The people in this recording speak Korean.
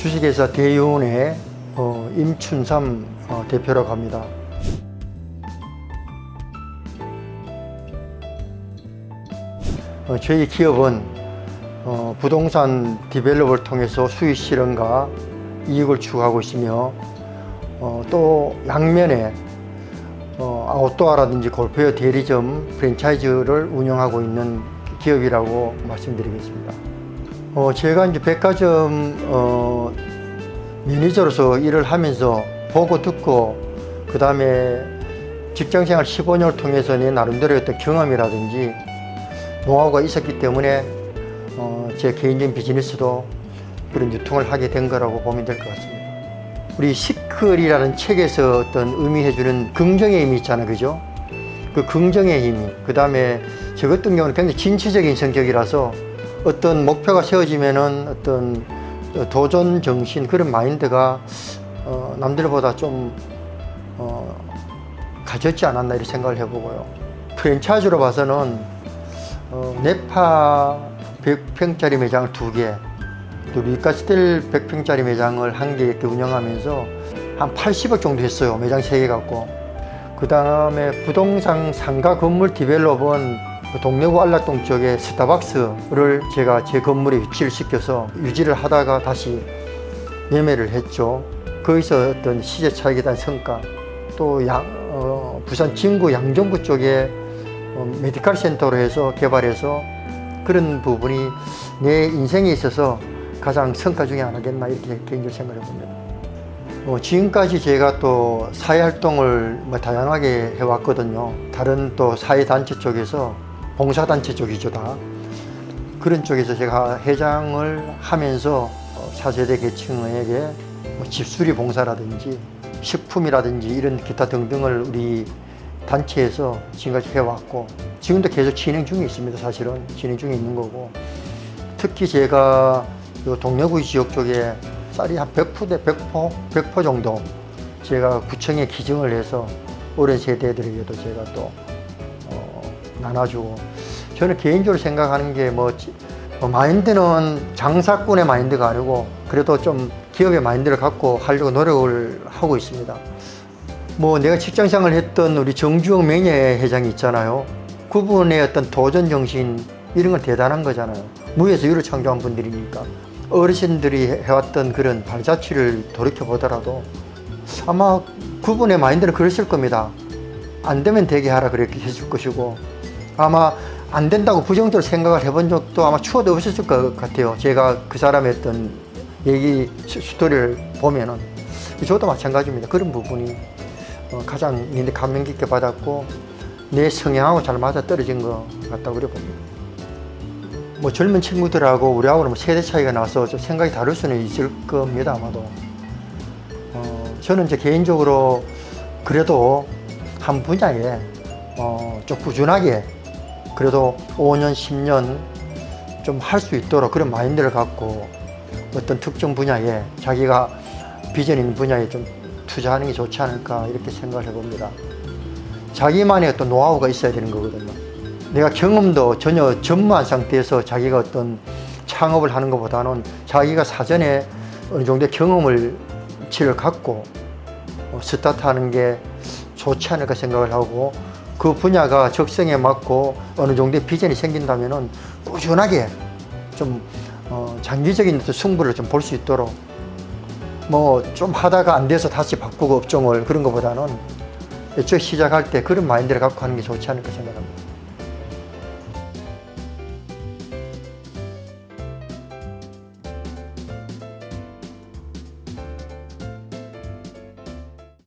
주식회사 대유원의 어, 임춘삼 어, 대표라고 합니다. 어, 저희 기업은 어, 부동산 디벨롭을 통해서 수익 실현과 이익을 추구하고 있으며 어, 또 양면에 어, 아웃도어라든지 골프웨어 대리점 프랜차이즈를 운영하고 있는 기업이라고 말씀드리겠습니다. 어, 제가 이제 백화점 어, 매니저로서 일을 하면서 보고 듣고 그 다음에 직장생활 15년을 통해서 내 나름대로 어떤 경험이라든지 노하우가 있었기 때문에 어, 제 개인적인 비즈니스도 그런 유통을 하게 된 거라고 보면 될 것 같습니다. 우리 시클이라는 책에서 어떤 의미해주는 긍정의 힘이 있잖아요, 그죠? 그 긍정의 힘이 그 다음에 저 같은 경우는 굉장히 진취적인 성격이라서 어떤 목표가 세워지면은 어떤 도전 정신 그런 마인드가 어, 남들보다 좀 어, 가졌지 않았나 이런 생각을 해보고요. 프랜차이즈로 봐서는 어, 네파 100평짜리 매장을 두 개, 또 리카스텔 100평짜리 매장을 한 개 이렇게 운영하면서 한 80억 정도 했어요. 매장 세 개 갖고. 그 다음에 부동산 상가 건물 디벨롭은 그 동래구 안락동 쪽에 스타벅스를 제가 제 건물에 위치를 시켜서 유지를 하다가 다시 매매를 했죠. 거기서 어떤 시세 차익에 대한 성과, 또 양, 어, 부산 진구 양정구 쪽에 어, 메디칼 센터로 해서 개발해서 그런 부분이 내 인생에 있어서 가장 성과 중에 하나겠나 이렇게 개인적으로 생각해 봅니다. 어, 지금까지 제가 또 사회 활동을 뭐 다양하게 해왔거든요. 다른 또 사회 단체 쪽에서 봉사단체 쪽이죠 다. 그런 쪽에서 제가 회장을 하면서 어, 사세대 계층에게 뭐 집수리 봉사라든지 식품이라든지 이런 기타 등등을 우리 단체에서 지금까지 해왔고 지금도 계속 진행 중에 있습니다 사실은 진행 중에 있는 거고 특히 제가 요 동래구 지역 쪽에 쌀이 한 100포 대 100포, 100포 정도 제가 구청에 기증을 해서 어린 세대들에게도 제가 또 어, 나눠주고 저는 개인적으로 생각하는 게뭐 마인드는 장사꾼의 마인드가 아니고 그래도 좀 기업의 마인드를 갖고 하려고 노력을 하고 있습니다. 뭐 내가 직장생활을 했던 우리 정주영 명예회장이 있잖아요. 그분의 어떤 도전 정신 이런 건 대단한 거잖아요. 무에서 유를 창조한 분들이니까 어르신들이 해왔던 그런 발자취를 돌이켜 보더라도 아마 그분의 마인드는 그랬을 겁니다. 안 되면 되게 하라 그렇게 해줄 것이고 아마 안 된다고 부정적으로 생각을 해본 적도 아마 추워도 없었을 것 같아요. 제가 그 사람의 어떤 얘기 스- 스토리를 보면은 저도 마찬가지입니다. 그런 부분이 어, 가장 감명 깊게 받았고 내 성향하고 잘 맞아 떨어진 것 같다고 그래 봅니다. 뭐 젊은 친구들하고 우리하고는 뭐 세대 차이가 나서 좀 생각이 다를 수는 있을 겁니다 아마도. 어, 저는 이제 개인적으로 그래도 한 분야에 어, 좀 꾸준하게 그래도 5년, 10년 좀 할 수 있도록 그런 마인드를 갖고 어떤 특정 분야에 자기가 비전 있는 분야에 좀 투자하는 게 좋지 않을까 이렇게 생각을 해봅니다. 자기만의 어떤 노하우가 있어야 되는 거거든요. 내가 경험도 전혀 전무한 상태에서 자기가 어떤 창업을 하는 것보다는 자기가 사전에 어느 정도의 경험을 치를 갖고 어, 스타트하는 게 좋지 않을까 생각을 하고 그 분야가 적성에 맞고 어느 정도의 비전이 생긴다면은 꾸준하게 좀 어, 장기적인 승부를 좀 볼 수 있도록 뭐 좀 하다가 안 돼서 다시 바꾸고 업종을 그런 것보다는 애초에 시작할 때 그런 마인드를 갖고 하는 게 좋지 않을까 생각합니다.